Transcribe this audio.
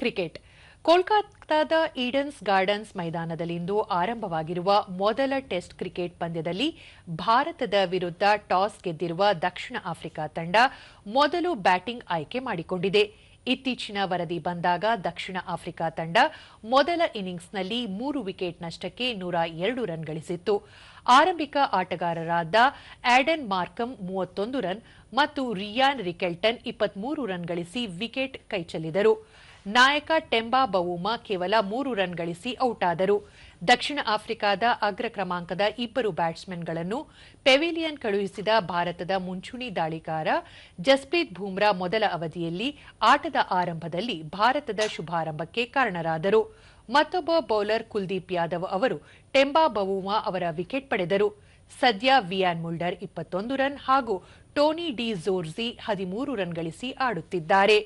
Cricket. ಕೋಲ್ಕತ್ತಾದ ಈಡನ್ಸ್ gardens ಮೈದಾನದಲ್ಲಿಂದು ಆರಂಭವಾಗಿರುವ ಮೊದಲ test cricket ಪಂದ್ಯದಲ್ಲಿ ಭಾರತದ ವಿರುದ್ಧ ಟಾಸ್ ಗೆದ್ದಿರುವ ದಕ್ಷಿಣ ಆಫ್ರಿಕಾ ತಂಡ ಮೊದಲು ಬ್ಯಾಟಿಂಗ್ ಆಯ್ಕೆ ಮಾಡಿಕೊಂಡಿದೆ. ಇತ್ತೀಚಿನ ವರದಿ ಬಂದಾಗ ದಕ್ಷಿಣ ಆಫ್ರಿಕಾ ತಂಡ ಮೊದಲ ಇನ್ನಿಂಗ್ಸ್ನಲ್ಲಿ ಮೂರು ವಿಕೆಟ್ ನಷ್ಟಕ್ಕೆ ನೂರ ಎರಡು ರನ್ ಗಳಿಸಿತ್ತು. ಆರಂಭಿಕ ಆಟಗಾರರಾದ ಆಡನ್ ಮಾರ್ಕಮ್ ಮೂವತ್ತೊಂದು ರನ್ ಮತ್ತು ರಿಯಾನ್ ರಿಕೆಲ್ಟನ್ ಇಪ್ಪತ್ಮೂರು ರನ್ ಗಳಿಸಿ ವಿಕೆಟ್ ಕೈಚೆಲ್ಲಿದರು. ನಾಯಕ ಟೆಂಬಾ ಬವೂಮಾ ಕೇವಲ ಮೂರು ರನ್ ಗಳಿಸಿ ಔಟ್ ಆದರು ದಕ್ಷಿಣ ಆಫ್ರಿಕಾದ ಅಗ್ರ ಕ್ರಮಾಂಕದ ಇಬ್ಬರು ಬ್ಯಾಟ್ಸ್ಮನ್ಗಳನ್ನು ಪೆವಿಲಿಯನ್ ಕಳುಹಿಸಿದ ಭಾರತದ ಮುಂಚೂಣಿ ದಾಳಿಗಾರ ಜಸ್ಪ್ರೀತ್ ಬೂಮ್ರಾ ಮೊದಲ ಅವಧಿಯಲ್ಲಿ ಆಟದ ಆರಂಭದಲ್ಲಿ ಭಾರತದ ಶುಭಾರಂಭಕ್ಕೆ ಕಾರಣರಾದರು. ಮತ್ತೊಬ್ಬ ಬೌಲರ್ ಕುಲ್ದೀಪ್ ಯಾದವ್ ಅವರು ಟೆಂಬಾ ಬವೂಮಾ ಅವರ ವಿಕೆಟ್ ಪಡೆದರು. ಸದ್ಯ ವಿಯಾನ್ ಮುಲ್ಡರ್ ಇಪ್ಪತ್ತೊಂದು ರನ್ ಹಾಗೂ ಟೋನಿ ಡಿ ಜೋರ್ಜಿ ಹದಿಮೂರು ರನ್ ಗಳಿಸಿ ಆಡುತ್ತಿದ್ದಾರೆ.